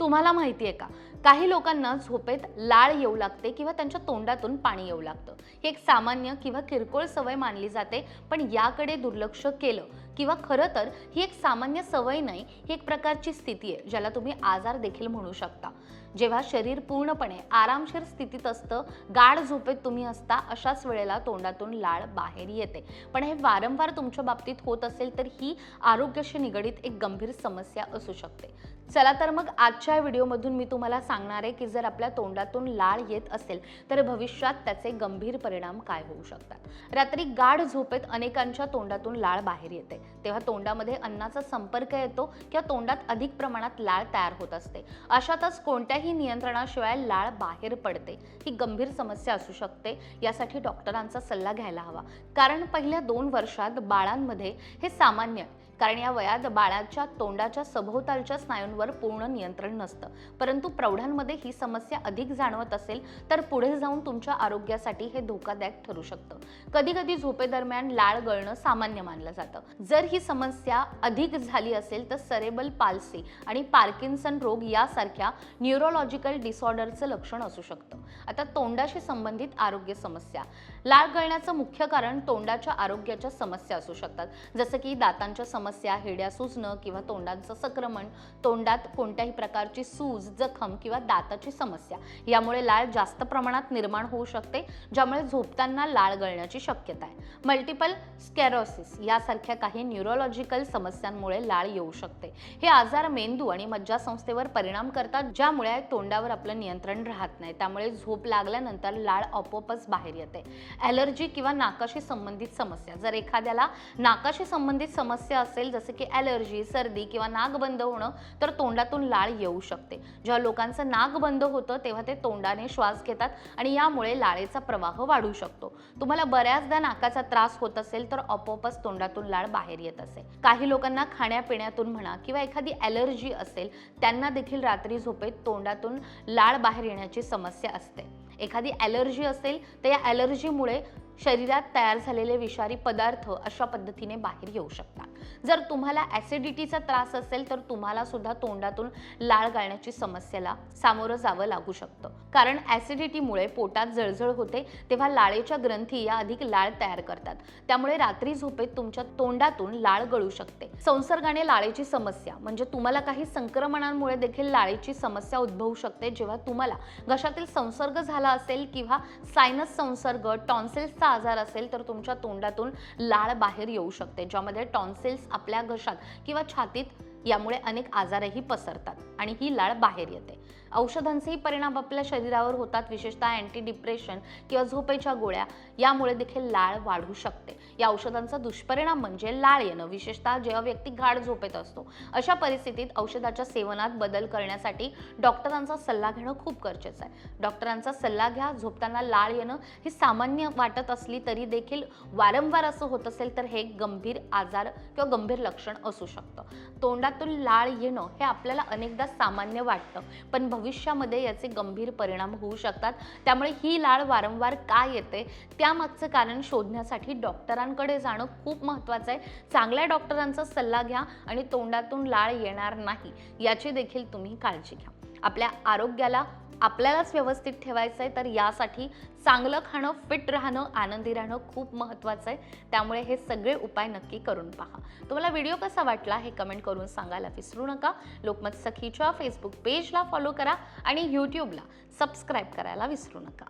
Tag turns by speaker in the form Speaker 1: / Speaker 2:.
Speaker 1: तुम्हाला माहिती आहे का? काही लोकांना झोपेत लाळ येऊ लागते किंवा त्यांच्या तोंडातून पाणी येऊ लागतं. ही एक सामान्य किंवा किरकोळ सवय मानली जाते पण याकडे दुर्लक्ष केलं किंवा खरं तर ही एक सामान्य सवय नाही ही एक प्रकारची स्थिती आहे ज्याला तुम्ही आजार देखील म्हणू शकता. जेव्हा शरीर पूर्णपणे आरामशीर स्थितीत असतं गाढ झोपेत तुम्ही असता अशाच वेळेला तोंडातून लाळ बाहेर येते. पण हे वारंवार तुमच्या बाबतीत होत असेल तर ही आरोग्याशी निगडीत एक गंभीर समस्या असू शकते. चला तर मग आजच्या व्हिडिओमधून मी तुम्हाला सांगणार आहे की जर आपल्या तोंडातून लाळ येत असेल तर भविष्यात त्याचे गंभीर परिणाम काय होऊ शकतात? रात्री गाढ झोपेत अनेकांच्या तोंडातून लाळ बाहेर येते. तेव्हा तोंडामध्ये अन्नाचा संपर्क येतो किंवा तोंडात अधिक प्रमाणात लाळ तयार होत असते. अशातच कोणत्याही नियंत्रणाशिवाय लाळ बाहेर पडते ही गंभीर समस्या असू शकते यासाठी डॉक्टरांचा सल्ला घ्यायला हवा. कारण पहिल्या दोन वर्षात बाळांमध्ये हे सामान्य कारण या वयात बाळाच्या तोंडाच्या सभोवतालच्या स्नायूंवर पूर्ण नियंत्रण नसतं. परंतु प्रौढांमध्ये ही समस्या अधिक जाणवत असेल तर पुढे जाऊन तुमच्या आरोग्यासाठी हे धोकादायक ठरू शकतं. कधी कधी झोपेदरम्यान लाळ गळणं सामान्य मानलं जातं. जर ही समस्या अधिक झाली असेल तर सरेबल पाल्सी आणि पार्किन्सन रोग यासारख्या न्यूरोलॉजिकल डिसऑर्डरचं लक्षण असू शकतं. आता तोंडाशी संबंधित आरोग्य समस्या. लाळ गळण्याचं मुख्य कारण तोंडाच्या आरोग्याच्या समस्या असू शकतात. जसं की दातांच्या समस्या हिरड्या सुजणं किंवा तोंडाचं संक्रमण तोंडात कोणत्याही प्रकारची सूज जखम किंवा दाताची समस्या यामुळे लाळ जास्त प्रमाणात निर्माण होऊ शकते ज्यामुळे झोपताना लाळ गळण्याची शक्यता आहे. मल्टिपल स्कॅरोसिस यासारख्या काही न्यूरोलॉजिकल समस्यांमुळे लाळ येऊ शकते. हे आजार मेंदू आणि मज्जासंस्थेवर परिणाम करतात ज्यामुळे तोंडावर आपलं नियंत्रण राहत नाही. त्यामुळे झोप लागल्यानंतर लाळ आपोआपच बाहेर येते. ॲलर्जी किंवा नाकाशी संबंधित समस्या जर एखाद्याला नाकाशी संबंधित समस्या असेल जसं की ॲलर्जी सर्दी किंवा नाक बंद होणं तर तोंडातून लाळ येऊ शकते. जेव्हा लोकांचं नाक बंद होतं तेव्हा ते तोंडाने श्वास घेतात आणि यामुळे लाळेचा प्रवाह वाढू शकतो. तुम्हाला बऱ्याचदा नाकाचा त्रास होत असेल तर आपोआपच तोंडातून लाळ बाहेर येत असेल काही लोकांना खाण्यापिण्यातून म्हणा किंवा एखादी ॲलर्जी असेल त्यांना देखील रात्री झोपेत तोंडातून लाळ बाहेर येण्याची समस्या असते. एखादी ॲलर्जी असेल तर या ॲलर्जीमुळे शरीरात तयार झालेले विषारी पदार्थ अशा पद्धतीने बाहेर येऊ शकतात. जर तुम्हाला ॲसिडिटीचा त्रास असेल तर तुम्हाला सुद्धा तोंडातून लाळ गाळण्याची समस्येला सामोरं जावं लागू शकतं. कारण ॲसिडिटीमुळे पोटात जळजळ होते तेव्हा लाळेच्या ग्रंथी या अधिक लाळ तयार करतात. त्यामुळे रात्री झोपेत तुमच्या तोंडातून लाळ गळू शकते. संसर्गाने लाळेची समस्या म्हणजे तुम्हाला काही संक्रमणांमुळे देखील लाळेची समस्या उद्भवू शकते जेव्हा तुम्हाला घशातील संसर्ग झाला असेल किंवा सायनस संसर्ग टॉन्सिल्सचा आजार असेल तर तुमच्या तोंडातून लाळ बाहेर येऊ शकते ज्यामध्ये टॉन्सिल्स आपल्या घशात किंवा छातीत यामुळे अनेक आजारही पसरतात आणि ही लाळ बाहेर येते. औषधांचेही परिणाम आपल्या शरीरावर होतात विशेषतः अँटी डिप्रेशन किंवा झोपेच्या गोळ्या. यामुळे देखील लाळ वाढू शकते. या औषधांचा दुष्परिणाम म्हणजे लाळ येणं विशेषतः जेव्हा व्यक्ती गाढ झोपेत असतो. अशा परिस्थितीत औषधाच्या सेवनात बदल करण्यासाठी डॉक्टरांचा सल्ला घेणं खूप गरजेचं आहे. डॉक्टरांचा सल्ला घ्या झोपताना लाळ येणं ही सामान्य वाटत असली तरी देखील वारंवार असं होत असेल तर हे गंभीर आजार किंवा गंभीर लक्षण असू शकतं. तोंडातून लाळ येणं हे आपल्याला अनेकदा सामान्य वाटतं पण भविष्यामध्ये याचे गंभीर परिणाम होऊ शकतात. त्यामुळे ही लाळ वारंवार का येते? त्यामागचं कारण शोधण्यासाठी डॉक्टरांकडे जाणं खूप महत्त्वाचं आहे. चांगल्या डॉक्टरांचा सल्ला घ्या आणि तोंडातून लाळ येणार नाही याची देखील तुम्ही काळजी घ्या. आपल्या आरोग्याला आपल्यालाच व्यवस्थित ठेवायचं आहे तर यासाठी चांगलं खाणं फिट राहणं आनंदी राहणं खूप महत्त्वाचं आहे. त्यामुळे हे सगळे उपाय नक्की करून पहा. तुम्हाला व्हिडिओ कसा वाटला हे कमेंट करून सांगायला विसरू नका. लोकमत सखीच्या फेसबुक पेजला फॉलो करा आणि यूट्यूबला सबस्क्राईब करायला विसरू नका.